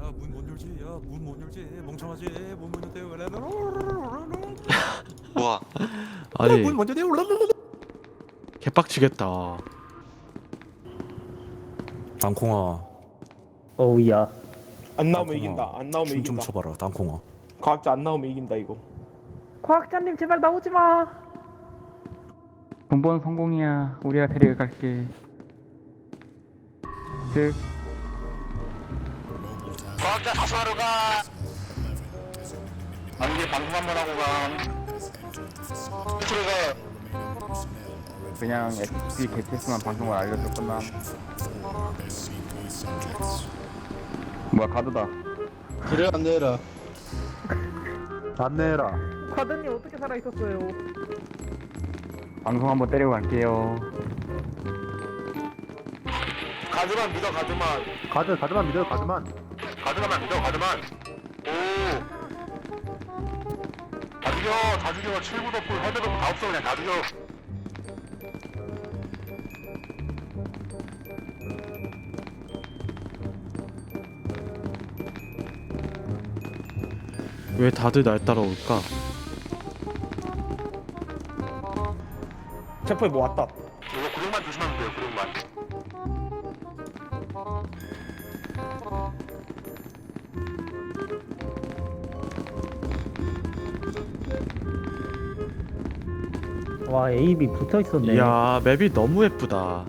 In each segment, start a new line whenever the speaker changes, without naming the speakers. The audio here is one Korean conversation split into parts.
야문 못 열지? 야 문 못 열지? 멍청하지? 문 못 열대요?
우와
아니.
문 먼저 대요?
개빡치겠다.
땅콩아.
어우야.
안 나오면 이긴다. 안 나오면
춤좀
이긴다.
춰봐라 땅콩아.
과학자 안 나오면 이긴다 이거.
과학자님 제발 나오지 마.
본본 성공이야. 우리가 데리고 갈게. 즉,
과학자 사수하러 가 안개 방송 한번 하고 가 들어가
그냥 SC 개체수만 방송을 알려줘 끝남. 뭐야 가드다.
그래 안 내라.
안내해라.
과드님 어떻게 살아 있었어요?
방송 한번 때리고 갈게요.
가드만 믿어 가드만
가드, 가드만 믿어요, 가드만.
가드만 믿어 가드만. 오. 다 죽여 다 죽여. 칠구 덮고 헤드 덮고 다 없어 그냥. 다 죽여.
왜 다들 날 따라올까?
체포에 뭐 왔다.
이거 구룡만 조심하
와 A, B 붙어 있었네.
이야 맵이 너무 예쁘다.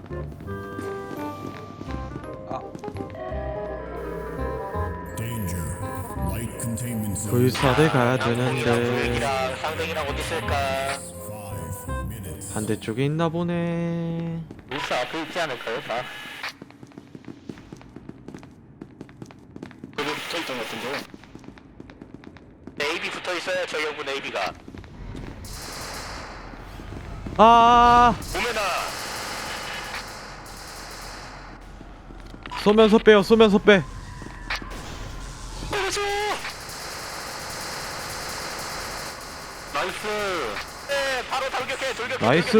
불사대 가야 되는데.
쌍둥이랑 어디 있을까
반대쪽에 있나 보네.
루스 앞에 있지 않을까요? 다. 거기 붙어 있던 것 같은데 네이비 붙어 있어요. 저기 형부 네이비가
아. 쏘면서 빼요 쏘면서 빼.
나이스. 네 바로 돌격해. 돌격해.
나이스.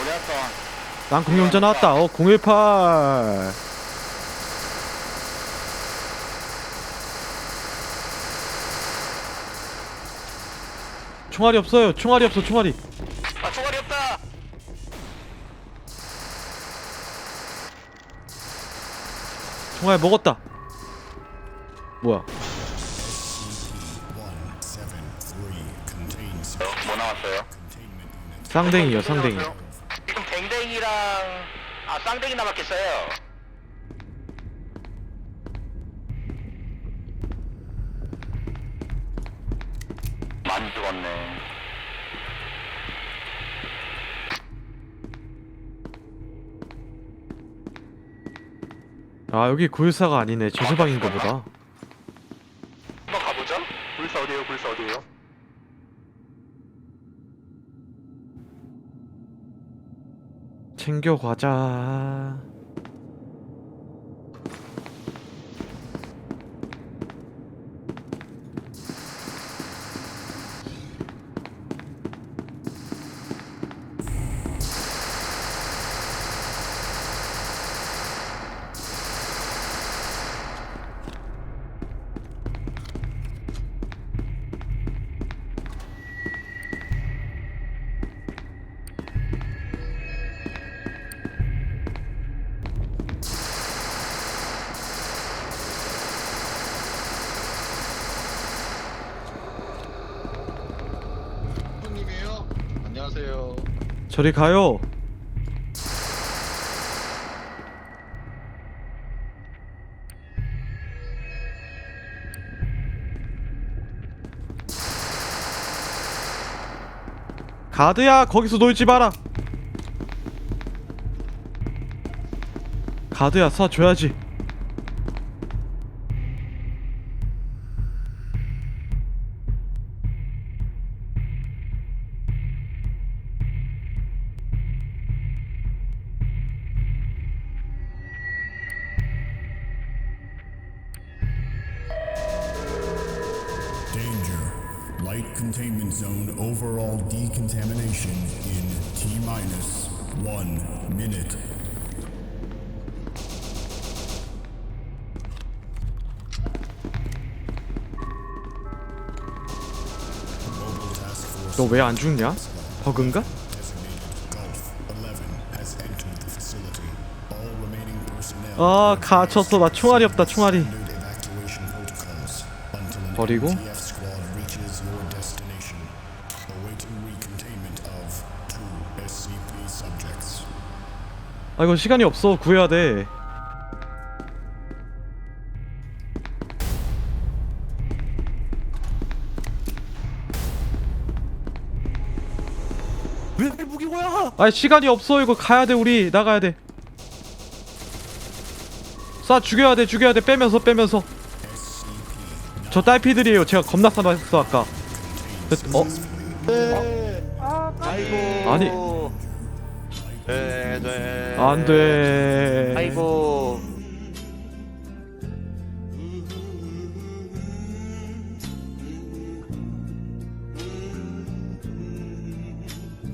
우리 왔다
땅콩이 혼자 나왔다. 어018 총알이 없어요. 총알이 없어 총알이.
아 총알이 없다.
총알 먹었다. 뭐야?
뭐 나왔어요?
쌍댕이요 쌍댕이.
지금 댕댕이랑 아 쌍댕이 남았겠어요 많이 죽었네.
아 여기 914가 아니네. 제수방인가 보다.
한번 가보죠. 불사 어디에요? 불사 어디에요?
챙겨가자 저리 가요. 가드야 거기서 놀지 마라. 가드야 쏴 줘야지
Light containment zone overall decontamination in T minus one minute. Mobile task force
너왜 안 죽냐? 버그인가?
designated Gulf 11 has entered the facility. All remaining personnel
아 갇혔어 나 총알이 없다 총알이 버리고 아 이거 시간이 없어. 구해야 돼.
왜 무기고야?
아 시간이 없어. 이거 가야 돼 우리. 나가야 돼 쏴 죽여야 돼 죽여야 돼. 빼면서 빼면서. 저 딸피들이에요. 제가 겁나 싸놨어 아까. 어?
아이고.
아니.
네, 네.
안 돼
아이고.